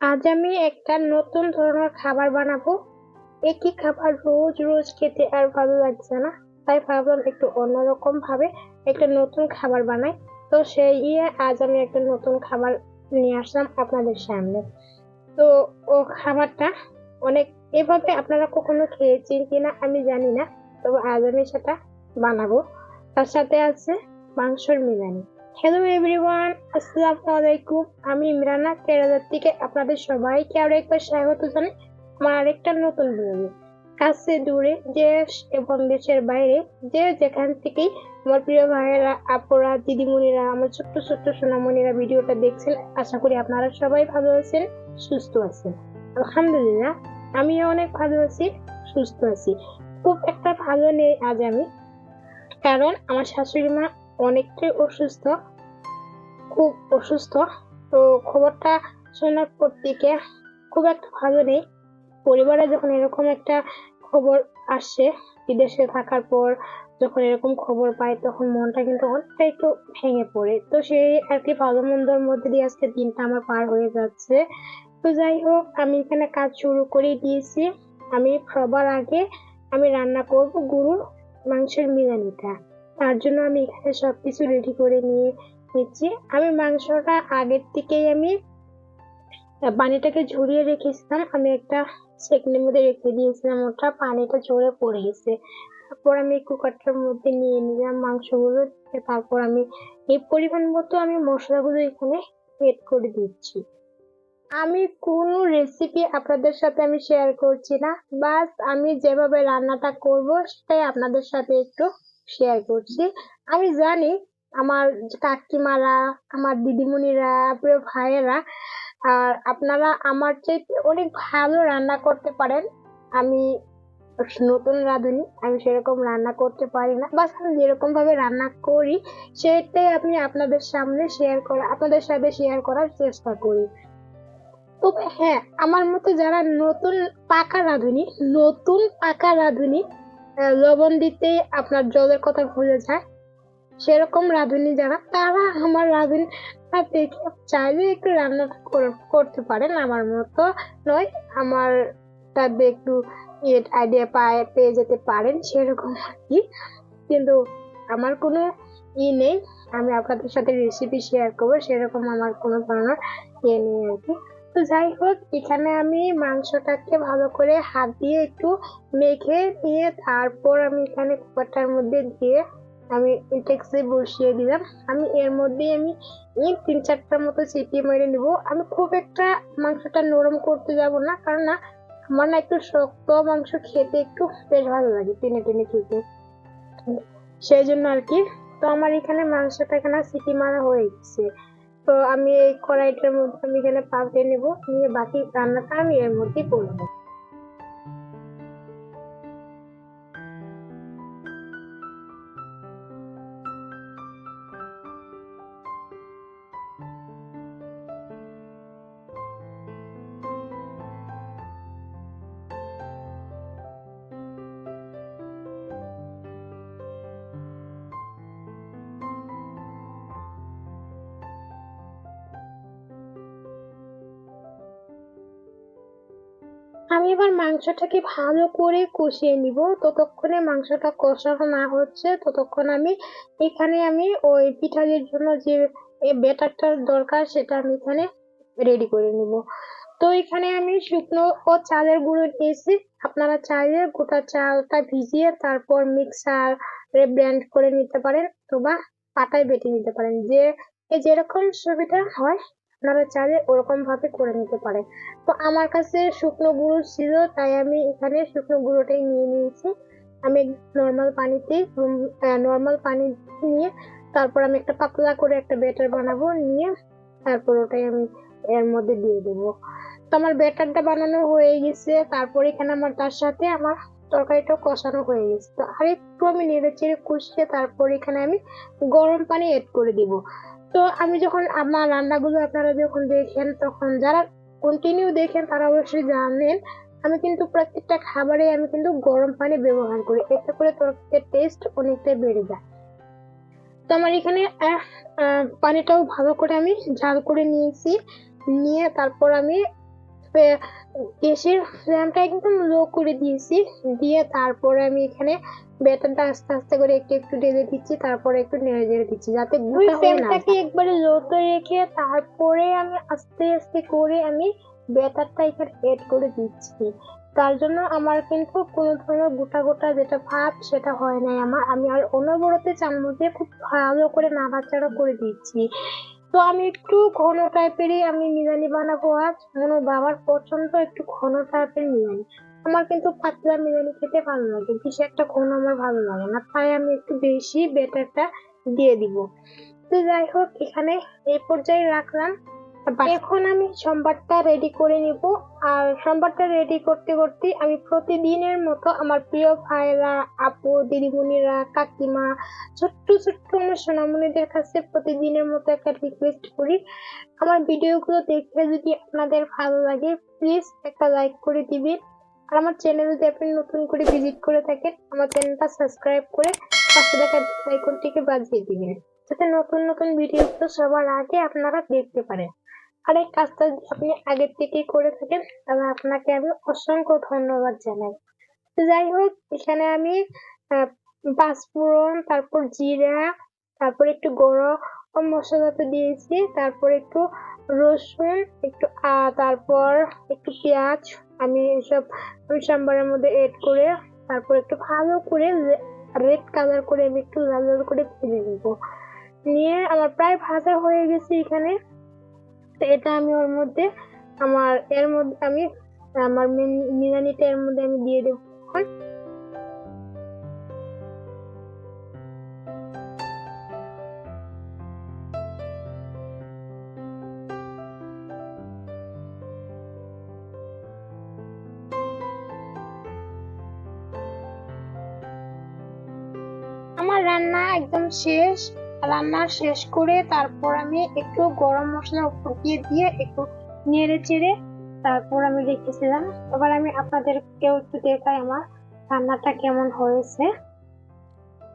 আজ আমি একটা নতুন ধরনের খাবার বানাবো। একই খাবার রোজ রোজ খেতে আর ভালো লাগছে না। তাই ভাবলাম একটু অন্যরকম ভাবে একটা নতুন খাবার বানাই। তো সেই ইয়ে আজ আমি একটা নতুন খাবার নিয়ে আসলাম আপনাদের সামনে। তো ও খাবারটা অনেক, এভাবে আপনারা কখনো খেয়েছেন কিনা আমি জানি না। তবে আজ আমি সেটা বানাবো। তার সাথে আছে মাংসর বিরিয়ানি। হ্যালো এভরিওয়ান আসসালামু আলাইকুম আমি ইমরানা কেরালার থেকে আপনাদের সবাইকে আরও একবার স্বাগত জানাই আমার আরেকটা নতুন ভিডিও কাছে দূরে দেশ এবং দেশের বাইরে যে যেখান থেকেই আমার প্রিয় ভাইয়েরা, আপুরা, দিদিমণিরা, আমার ছোট্ট ছোট্ট সোনামণিরা ভিডিওটা দেখছেন, আশা করি আপনারা সবাই ভালো আছেন, সুস্থ আছেন। আলহামদুলিল্লাহ, আমিও অনেক ভালো আছি, সুস্থ আছি। খুব একটা ভালো নেই আজ আমি, কারণ আমার শাশুড়ি মা অনেকটাই অসুস্থ, খুব অসুস্থ। তো খবরটা শোনার পর থেকে খুব একটা ভালো নেই। পরিবারে যখন এরকম একটা খবর আসে, বিদেশে থাকার পর যখন এরকম খবর পাই, তখন মনটা কিন্তু অনেকটা একটু ভেঙে পড়ে। তো সেই আর কি ভালো মন্দর মধ্যে দিয়ে আজকে দিনটা আমার পার হয়ে যাচ্ছে। তো যাই হোক, আমি এখানে কাজ শুরু করে দিয়েছি। আমি সবার আগে আমি রান্না করব গরুর মাংসের বিরিয়ানিটা। তার জন্য আমি এখানে সবকিছু রেডি করে নিয়ে নিচ্ছি। আমি মাংসটা আগের থেকেই আমি পানিটাকে ঝরিয়ে রেখেছিলাম। আমি একটা সেকনের মধ্যে রেখে দিয়েছিলাম। ওটা পানিটা ঝরে পড়ে গেছে। তারপর আমি কুকারটার মধ্যে নিয়ে নিলাম মাংসগুলো। তারপর আমি এই পরিমাণ মতো আমি মশলাগুলো এখানে এড করে দিচ্ছি। আমি কোনো রেসিপি আপনাদের সাথে আমি শেয়ার করছি না। বাস আমি যেভাবে রান্নাটা করব, সেটাই আপনাদের সাথে একটু শেয়ার করছি। আমি জানি আমার কাকিমারা, আমার দিদিমণিরা প্রিয় ভাইয়েরা, আর আপনারা আমার চাইতে অনেক ভালো রান্না করতে পারেন। আমি নতুন রাঁধুনি, আমি সেরকম রান্না করতে পারি না। বাস আমি যেরকম ভাবে রান্না করি, সেটাই আমি আপনাদের সামনে শেয়ার করা, আপনাদের সাথে শেয়ার করার চেষ্টা করি। তবে হ্যাঁ আমার মতে যারা নতুন পাকা রাঁধুনি, নতুন পাকা রাঁধুনি লবণ দিতে আপনার জলের কথা ভুলে যায়। সেরকম রাঁধুনি যারা, তারা আমার রাঁধুনি দেখে চাইলে একটু রান্নাটা কর- করতে পারেন। আমার মতো নয়, আমার তাদের একটু আইডিয়া পায়, পেয়ে যেতে পারেন সেরকম আর কি। কিন্তু আমার কোনো ই নেই, আমি আপনাদের সাথে রেসিপি শেয়ার করব, সেরকম আমার কোনো ধরনের ইয়ে নেই আর কি। তো যাই হোক এখানে আমি মাংসটাকে ভালো করে হাত দিয়ে একটু মেখে নিয়ে তারপর আমি এখানে কুকারটার মধ্যে দিয়ে আমি ইন্টেক্সে বসিয়ে দিলাম। আমি এর মধ্যে আমি তিন চারটার মতো চিটিয়ে মেরে নিব। আমি খুব একটা মাংসটা নরম করতে যাব না, কারণ না, আমার না একটু শক্ত মাংস খেতে একটু বেশ ভালো লাগে টেনে টেনে খেতে। সেই জন্য আর কি। তো আমার এখানে মাংসটা এখানে সিটি মারা হয়ে গেছে। তো আমি এই কড়াইটার মধ্যে আমি এখানে পাল্টে নেব। নিয়ে বাকি রান্নাটা আমি এর মধ্যেই করব। আমি এবার মাংসটাকে ভালো করে কষিয়ে নিব। ততক্ষণে মাংসটা কষানো না হচ্ছে, ততক্ষণ আমি এখানে আমি ওই পিঠালির জন্য যে ব্যাটারটার দরকার সেটা আমি এখানে রেডি করে নিব। তো এখানে আমি শুকনো ও চালের গুঁড়ো নিয়েছি। আপনারা চাইলে গোটা চালটা ভিজিয়ে তারপর মিক্সারে ব্লেন্ড করে নিতে পারেন অথবা পাটায় বেটে নিতে পারেন। যে যেরকম সুবিধা হয় আপনারা চাইলে ওরকম ভাবে করে নিতে পারেন। তো আমার কাছে শুকনো গুঁড়ো ছিল, তাই আমি এখানে শুকনো গুঁড়োটাই নিয়ে নিয়েছি। আমি নর্মাল পানিতে নর্মাল পানি নিয়ে তারপর আমি একটা পাতলা করে একটা ব্যাটার বানাবো, নিয়ে তারপর ওটাই আমি এর মধ্যে দিয়ে দেবো। তো আমার ব্যাটারটা বানানো হয়ে গেছে, তারপর এখানে আমার তার সাথে আমার তরকারিটাও কষানো হয়ে গেছে। তো আরেকটু আমি নেড়ে চেড়ে কষিয়ে তারপর এখানে আমি গরম পানি এড করে দিব। তো আমি যখন আমার রান্নাগুলো আপনারা যখন দেখেন, তখন যারা কন্টিনিউ দেখেন, তারা অবশ্যই জানেন, আমি কিন্তু প্রত্যেকটা খাবারে আমি কিন্তু গরম পানি ব্যবহার করি। এতে করে তরকারির টেস্ট অনেকটাই বেড়ে যায়। তো আমার এখানে পানিটাও ভালো করে আমি ঝাল করে নিয়েছি। নিয়ে তারপর আমি গ্যাসের ফ্লেমটা একদম লো করে দিয়েছি। দিয়ে তারপরে আমি এখানে ব্যাটারটা আস্তে আস্তে করে একটু একটু ঢেলে দিচ্ছি তারপরে একটু নেড়ে চেড়ে দিচ্ছি যাতে দুই ফ্লেমটাকে একবারে লোতে রেখে তারপরে আমি আস্তে আস্তে করে আমি ব্যাটারটা এখানে এড করে দিচ্ছি। তার জন্য আমার কিন্তু কোনো ধরনের গোটা গোটা যেটা ভাব সেটা হয় নাই আমার। আমি আর অনবরতে চামচ দিয়ে খুব ভালো করে নাড়াচাড়া করে দিচ্ছি। তো আমি একটু ঘন টাইপেরই আমি বিরিয়ানি বানাবো আজ। মনে বাবার পছন্দ একটু ঘন টাইপের নিরানি আমার কিন্তু পাতলা বিরিয়ানি খেতে ভালো লাগে। বেশি একটা ঘন আমার ভালো লাগে না। তাই আমি একটু বেশি বেটারটা দিয়ে দিব। তো যাই হোক, এখানে এই পর্যায়ে রাখলাম। এখন আমি সম্বারটা রেডি করে নিব। আর সম্বারটা রেডি করতে করতে আমি প্রতিদিনের মতো আমার প্রিয় ভাইরা আপু, দিদিমণিরা, কাকিমা, ছোট্ট ছোট্ট আমার সোনামণিদের কাছে প্রতিদিনের মতো একটা রিকোয়েস্ট করি। আমার ভিডিওগুলো দেখে যদি আপনাদের ভালো লাগে প্লিজ একটা লাইক করে দিবেন। আর আমার চ্যানেল যদি আপনি নতুন করে ভিজিট করে থাকেন, আমার চ্যানেলটা সাবস্ক্রাইব করে পাশে দেখা আইকনটিকে বাজিয়ে দিবেন। যাতে নতুন নতুন ভিডিওগুলো সবার আগে আপনারা দেখতে পারেন। এই কাজটা আপনি আগের থেকেই করে থাকেন। তাহলে আপনাকে আমি অসংখ্য ধন্যবাদ জানাই। যাই হোক, এখানে আমি পাঁচফোড়ন তারপর জিরা, তারপর একটু গরম মশলা তো দিয়েছি। তারপর একটু রসুন, একটু তারপর একটু পেঁয়াজ। আমি এসব সাম্বারের মধ্যে এড করে, তারপর একটু ভালো করে রেড কালার করে আমি একটু লাল লাল করে ভেজে নেব। নিয়ে আমার প্রায় ভাজা হয়ে গেছে এখানে। তো এটা আমি ওর মধ্যে আমার, এর মধ্যে আমি, আমার বিরিয়ানিটা এর মধ্যে আমি দিয়ে দেবো। আমার রান্না একদম শেষ। রান্না শেষ করে তারপর আমি একটু গরম মশলা উপর দিয়ে দিয়ে একটু নেড়ে চেড়ে তারপর আমি রেখেছিলাম এবার আমি আপনাদেরকেও একটু দেখাই আমার রান্নাটা কেমন হয়েছে।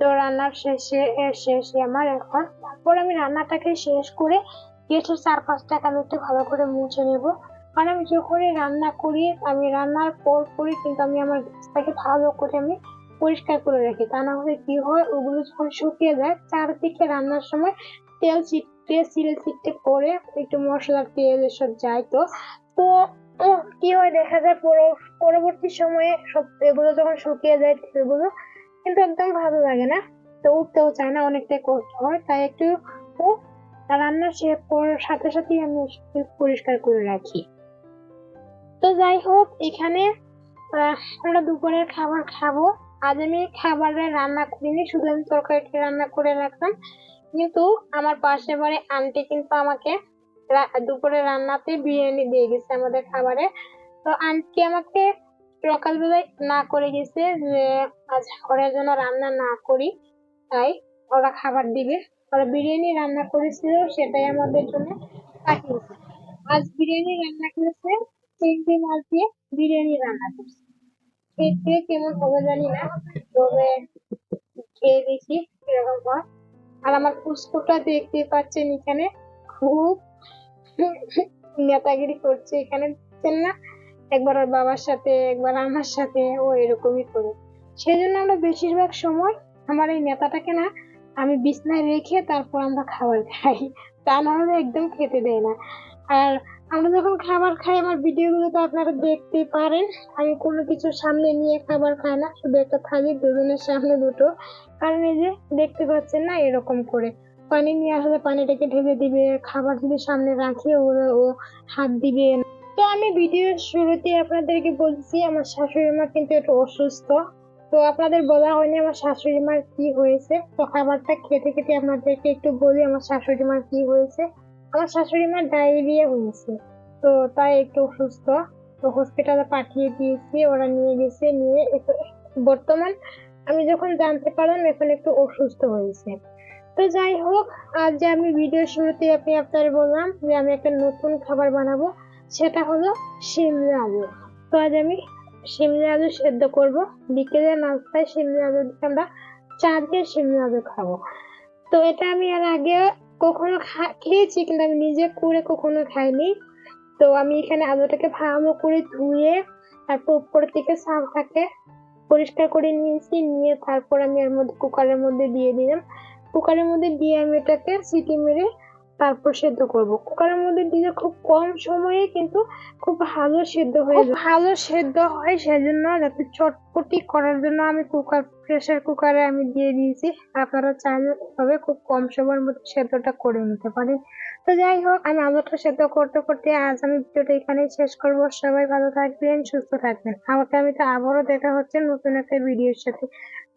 তো রান্নার শেষে শেষে আমার এখন তারপর আমি রান্নাটাকে শেষ করে গ্যাসের চার পাঁচটাকে আমি একটু ভালো করে মুছে নেব। কারণ আমি যখনই রান্না করি, আমি রান্নার পর পরই কিন্তু আমি আমার গ্যাসটাকে ভালো করে আমি পরিষ্কার করে রাখি। তা না হলে কি হয়? ওগুলো যখন শুকিয়ে যায়, চারদিকে রান্নার সময় তেল ছিটকে সিল ছিটকে পরে একটু মশলা, তেল এসব যায় তো। তো কি হয় দেখা যায় পরবর্তী সময়ে সব এগুলো যখন শুকিয়ে যায় তেলগুলো, কিন্তু একদম ভালো লাগে না। তো উঠতেও চায় না, অনেকটাই কষ্ট হয়। তাই একটু রান্না রান্নার করার সাথে সাথেই আমি পরিষ্কার করে রাখি। তো যাই হোক, এখানে আমরা দুপুরের খাবার খাব। আজ আমি খাবারে রান্না করিনি, শুধু আমি তরকারিটা রান্না করে রাখলাম। কিন্তু আমার পাশে বাড়ি আন্টি কিন্তু আমাকে দুপুরে রান্নাতে বিরিয়ানি দিয়ে গেছে আমাদের খাবারে। তো আন্টি আমাকে সকালবেলায় না করে গেছে যে, আজ ওরা যেন রান্না না করি, তাই ওরা খাবার দিবে। ওরা বিরিয়ানি রান্না করেছিল, সেটাই আমাদের জন্য পাঠিয়েছে আজ বিরিয়ানি রান্না করেছে চিংড়ি মাছ দিয়ে বিরিয়ানি রান্না করছে। খেতে কেমন হবে জানি না, তবে খেয়ে দেখি কীরকম হয়। আর আমার পুষ্পটা দেখতে পাচ্ছেন এখানে, খুব নেতাগিরি করছে এখানে দেখছেন না, একবার ওর বাবার সাথে, একবার আমার সাথে, ও এরকমই করে। সেই জন্য আমরা বেশিরভাগ সময় আমার এই নেতাটাকে না, আমি বিছনায় রেখে তারপর আমরা খাবার খাই। তা না হলে একদম খেতে দেয় না। আর আমরা যখন খাবার খাই, আমার ভিডিওগুলো তো আপনারা দেখতে পারেন। আমি কোনো কিছু সামনে নিয়ে খাবার খাই না, শুধু একটা থালি, দুজনের সামনে দুটো। কারণ এই যে দেখতে পাচ্ছেন না, এরকম করে। পানি নিয়ে আসলে পানিটাকে ঢেলে দিবে, খাবার যদি সামনে রাখি, ওরা ও হাত দিবে তো আমি ভিডিওর শুরুতে আপনাদেরকে বলছি, আমার শাশুড়ি মা কিন্তু একটু অসুস্থ। তো আপনাদের বলা হয়নি আমার শাশুড়ি মার কি হয়েছে। তো খাবারটা খেতে খেতে আপনাদেরকে একটু বলি, আমার শাশুড়ি মার কি হয়েছে। আমার শাশুড়ি মার ডায়রিয়া হয়েছে। তো তাই একটু অসুস্থ। তো হসপিটালে পাঠিয়ে দিয়েছি, ওরা নিয়ে গেছে, নিয়ে বর্তমান আমি যখন জানতে পারলাম এখন একটু অসুস্থ হয়েছে। তো যাই হোক, আজ যে আমি ভিডিও শুরুতে আপনি আপনার বললাম যে আমি একটা নতুন খাবার বানাবো, সেটা হলো শিমলা আলু। তো আজ আমি শিমলা আলু সেদ্ধ করব। বিকেলে নাস্তায় শিমলা আলু আমরা চা দিয়ে আলু খাব। তো এটা আমি এর আগে কখনো খেয়েছি কিন্তু আমি নিজে করে কখনো খাইনি। তো আমি এখানে আলুটাকে ভালো করে ধুয়ে, তারপর উপর থেকে চালটাকে পরিষ্কার করে নিয়েছি, নিয়ে তারপর আমি এর মধ্যে কুকারের মধ্যে দিয়ে দিলাম। কুকারের মধ্যে দিয়ে আমি এটাকে সিটি মেরে তারপর সেদ্ধ করব। কুকারের মধ্যে দিলে খুব কম সময়ে কিন্তু খুব ভালো সেদ্ধ হয়ে ভালো সেদ্ধ হয় সেজন্য যাতে চটপটি করার জন্য আমি কুকার প্রেসার কুকারে আমি দিয়ে দিয়েছি। আপনারা চাইলে তবে খুব কম সময়ের মধ্যে সেদ্ধটা করে নিতে পারেন। তো যাই হোক, আমি আলুটা সেদ্ধ করতে করতে আজ আমি ভিডিওটা এখানেই শেষ করব। সবাই ভালো থাকবেন, সুস্থ থাকবেন। আমাকে আমি তো আবারও দেখা হচ্ছে নতুন একটা ভিডিওর সাথে।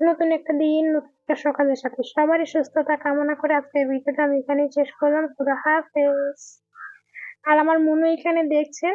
নতুন একটা দিন, নতুন একটা সকালের সাথে। সবারই সুস্থতা কামনা করে আজকের ভিডিওটা আমি এখানেই শেষ করলাম। খুদা হাফেজ। আর আমার মনে এখানে দেখছেন